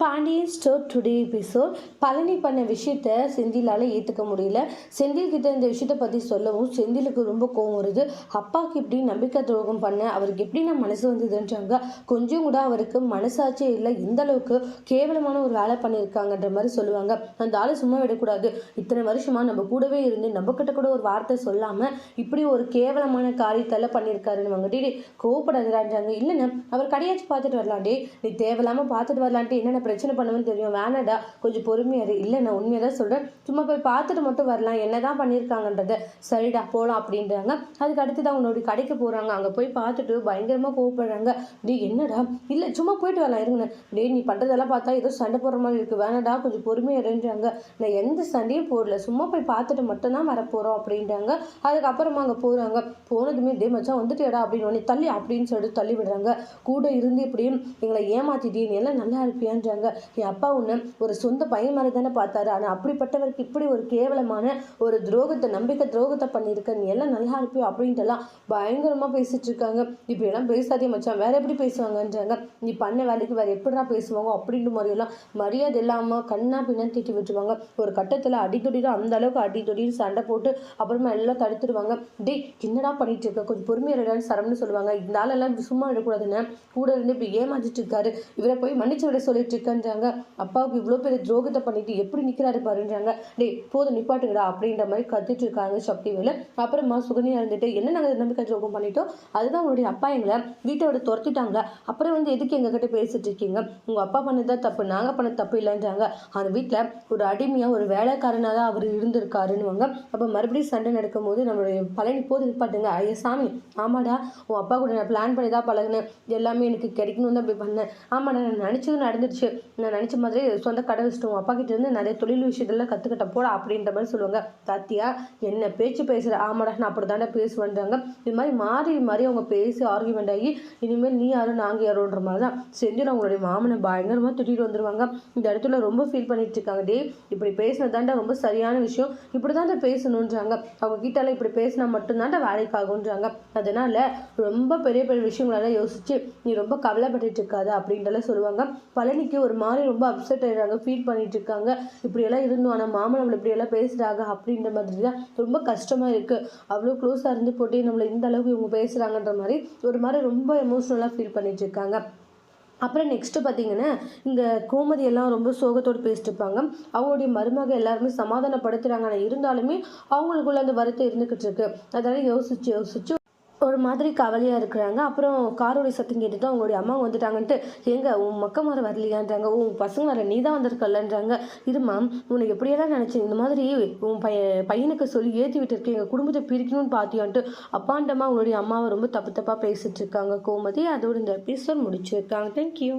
Pandian store today episode. Palani பண்ண விஷயத்த செந்திலால் ஏற்றுக்க முடியல. செந்தில் கிட்ட இந்த விஷயத்த பற்றி சொல்லவும் செந்திலுக்கு ரொம்ப கோவம் வருது. அப்பாவுக்கு இப்படி நம்பிக்கை துரோகம் பண்ண அவருக்கு எப்படி நான் மனசு வந்ததுன்றாங்க. கொஞ்சம் கூட அவருக்கு மனசாட்சியே இல்லை. இந்த அளவுக்கு கேவலமான ஒரு வேலை பண்ணியிருக்காங்கன்ற மாதிரி சொல்லுவாங்க. அந்த ஆளை சும்மா விடக்கூடாது. இத்தனை வருஷமா நம்ம கூடவே இருந்து நம்ம கிட்ட கூட ஒரு வார்த்தை சொல்லாமல் இப்படி ஒரு கேவலமான காரியத்தெல்லாம் பண்ணியிருக்காருன்னு வாங்க. டேடி கோவப்படாதுறாங்க அவர் கடையாச்சு பார்த்துட்டு வரலாம். டே நீ தேவையில்லாமல் பார்த்துட்டு வரலான்ட்டு என்னென்ன பிரச்சனை பண்ணுவேன்னு தெரியும். வேணாடா கொஞ்சம் பொறுமையாரு இல்லை நான் உண்மையாக தான் சொல்கிறேன் சும்மா போய் பார்த்துட்டு மட்டும் வரலாம். என்ன தான் பண்ணியிருக்காங்கன்றது. சரிடா போகலாம் அப்படின்றாங்க. அதுக்கு அடுத்து தான் உன்னோட கடைக்கு போகிறாங்க அங்கே போய் பார்த்துட்டு பயங்கரமாக கோவப்படுறாங்க. டே என்னடா? இல்லை சும்மா போயிட்டு வரலாம் இருங்கண்ணே டே நீ பண்ணுறதெல்லாம் பார்த்தா ஏதோ சண்டை போடுற மாதிரி இருக்குது வேணாடா கொஞ்சம் பொறுமையாக இருன்றாங்க. நான் எந்த சண்டையும் போடல. சும்மா போய் பார்த்துட்டு மட்டும்தான் வரப்போகிறோம் அப்படின்றாங்க. அதுக்கப்புறமா அங்கே போகிறாங்க போனதுமே டே மச்சான் வந்துட்டேடா அப்படின்னு தள்ளி அப்படின்னு சொல்லிட்டு தள்ளி விடுறாங்க. கூட இருந்து இப்படியும் எங்களை ஏமாத்திட்டே நீ எல்லாம் நல்லா இருப்பியான்றாங்க. என் அப்பா உன்னை ஒரு சொந்த பையன் மாதிரி தானே பார்த்தாரு. ஆனால் அப்படிப்பட்டவருக்கு இப்படி ஒரு கேவலமான ஒரு துரோகத்தை நம்பிக்கை துரோகத்தை பண்ணியிருக்க நீ எல்லாம் நல்லா இருப்பியோ அப்படின்ட்டு எல்லாம் பயங்கரமாக பேசிட்டு இருக்காங்க. இப்படியெல்லாம் பேசாதே மச்சான். வேற எப்படி பேசுவாங்கன்றாங்க. நீ பண்ண வேலைக்கு வேற எப்படிடா பேசுவாங்க அப்படின்ற மாதிரியெல்லாம் மரியாதை இல்லாமல் கண்ணா பின்னா தீட்டி விட்டுருவாங்க. ஒரு கட்டத்தில் அடிக்கடிதான் அந்த அளவுக்கு அடிக்கடின்னு சண்டை போட்டு அப்புறமா எல்லாம் தடுத்துடுவாங்க டேய் என்னடா பண்ணிட்டு இருக்க? கொஞ்சம் பொறுமையாக சரம்னு சொல்லுவாங்க. இந்த ஆளெல்லாம் சும்மா விடக்கூடாதுன்னு கூட இருந்து இப்படி ஏமாற்றிட்டு இருக்காரு. இவரை போய் மன்னிச்சு விட சொல்லிட்டு நிற்கன்றாங்க அப்பாவுக்கு இவ்வளோ பெரிய துரோகத்தை பண்ணிட்டு எப்படி நிற்கிறாரு பாருன்றாங்க. டேய் போதும் நிப்பாட்டுங்கடா அப்படின்ற மாதிரி கத்திட்டு இருக்காங்க சக்திவேலு அப்புறமா சுகன்யா இருந்துட்டு என்ன நாங்கள் நம்பிக்கை துரோகம் பண்ணிட்டோம்? அதுதான் உங்களுடைய அப்பா எங்களை வீட்டை விட துரத்திட்டாங்க. அப்புறம் வந்து எதுக்கு எங்ககிட்ட பேசிட்டு இருக்கீங்க? உங்கள் அப்பா பண்ணதான் தப்பு நாங்கள் பண்ண தப்பு இல்லைன்றாங்க. அந்த வீட்டில் ஒரு அடிமையாக ஒரு வேலைக்காரனாக தான் அவர் இருந்திருக்காருன்னுவாங்க. அப்போ மறுபடியும் சண்டை நடக்கும்போது நம்மளுடைய பழனி போது நிப்பாட்டுங்க. ஐயா சாமி ஆமாடா உன் அப்பா கூட நான் பிளான் பண்ணி தான் பழகினேன். எல்லாமே எனக்கு கிடைக்கணும் தான் அப்படி பண்ணேன். ஆமாடா நான் நினச்சது நடந்துருச்சு. நான் நினச்ச மாதிரி சொந்த கடை வச்சுட்டு உங்கள் அப்பா கிட்டேருந்து நிறைய தொழில் விஷயத்தெல்லாம் கற்றுக்கிட்ட போடா அப்படின்ற மாதிரி சொல்லுவாங்க. தாத்தியா என்ன பேச்சு பேசுகிற ஆமாடா நான் அப்படி தாண்டா பேசுவேன்றாங்க. இது மாதிரி மாறி மாறி அவங்க பேசி ஆர்குமெண்ட் ஆகி இனிமேல் நீ யாரும் நாங்கள் யாரோன்ற மாதிரி தான் செஞ்சு அவங்களுடைய மாமனை பயங்கரமாக திட்டிகிட்டு வந்துடுவாங்க இந்த இடத்துல ரொம்ப ஃபீல் பண்ணிட்டு இருக்காங்க. டே இப்படி பேசினதாண்டா ரொம்ப சரியான விஷயம். இப்படி தாண்டா பேசணுன்றாங்க அவங்க கிட்டால இப்படி பேசினா மட்டும்தான்டா வேலைக்கு ஆகுன்றாங்க அதனால ரொம்ப பெரிய பெரிய விஷயங்களெல்லாம் யோசிச்சு நீ ரொம்ப கவலைப்பட்டுட்டு இருக்காது அப்படின்றலாம் சொல்லுவாங்க. பழனிக்கு ஒரு ஒரு மாதிரி ரொம்ப அப்செட் ஆயிடுறாங்க ஃபீல் பண்ணிட்டு இருக்காங்க இப்படியெல்லாம் இருந்தோம். ஆனால் மாமன் நம்மளை இப்படியெல்லாம் பேசுகிறாங்க அப்படின்ற மாதிரி தான் ரொம்ப கஷ்டமாக இருக்குது அவ்வளோ க்ளோஸாக இருந்து போட்டு நம்மளை இந்த அளவுக்கு இவங்க பேசுகிறாங்கன்ற மாதிரி ஒரு மாதிரி ரொம்ப எமோஷ்னலாக ஃபீல் பண்ணிட்டு இருக்காங்க அப்புறம் நெக்ஸ்ட்டு பார்த்தீங்கன்னா இந்த கோமதி எல்லாம் ரொம்ப சோகத்தோடு பேசிட்டு இருப்பாங்க. அவங்களுடைய மருமக எல்லாருமே சமாதானப்படுத்துகிறாங்க ஆனால் இருந்தாலுமே அவங்களுக்குள்ள அந்த வருத்தம் இருந்துக்கிட்டு இருக்கு. அதெல்லாம் யோசிச்சு யோசிச்சு ஒரு மாதிரி கவலையாக இருக்கிறாங்க. அப்புறம் காரோடைய சத்தம் கேட்டுட்டு அவங்களுடைய அம்மா வந்துட்டாங்கன்ட்டு எங்க உன் மக்கமார வரலையான்றாங்க. உன் பசங்க வர நீ தான் வந்திருக்கலன்றாங்க. இருமா உன்னை எப்படியெல்லாம் நினச்சேன்? இந்த மாதிரி உன் பைய பையனுக்கு சொல்லி ஏற்றி விட்டுருக்கேன். எங்கள் குடும்பத்தை பிரிக்கணும்னு பார்த்தியான்ட்டு அப்பாண்டமா உங்களுடைய அம்மாவை ரொம்ப தப்பு தப்பாக பேசிட்டு இருக்காங்க. கோமதி அதோட இந்த எபிசோட் முடிச்சிருக்காங்க. தேங்க்யூ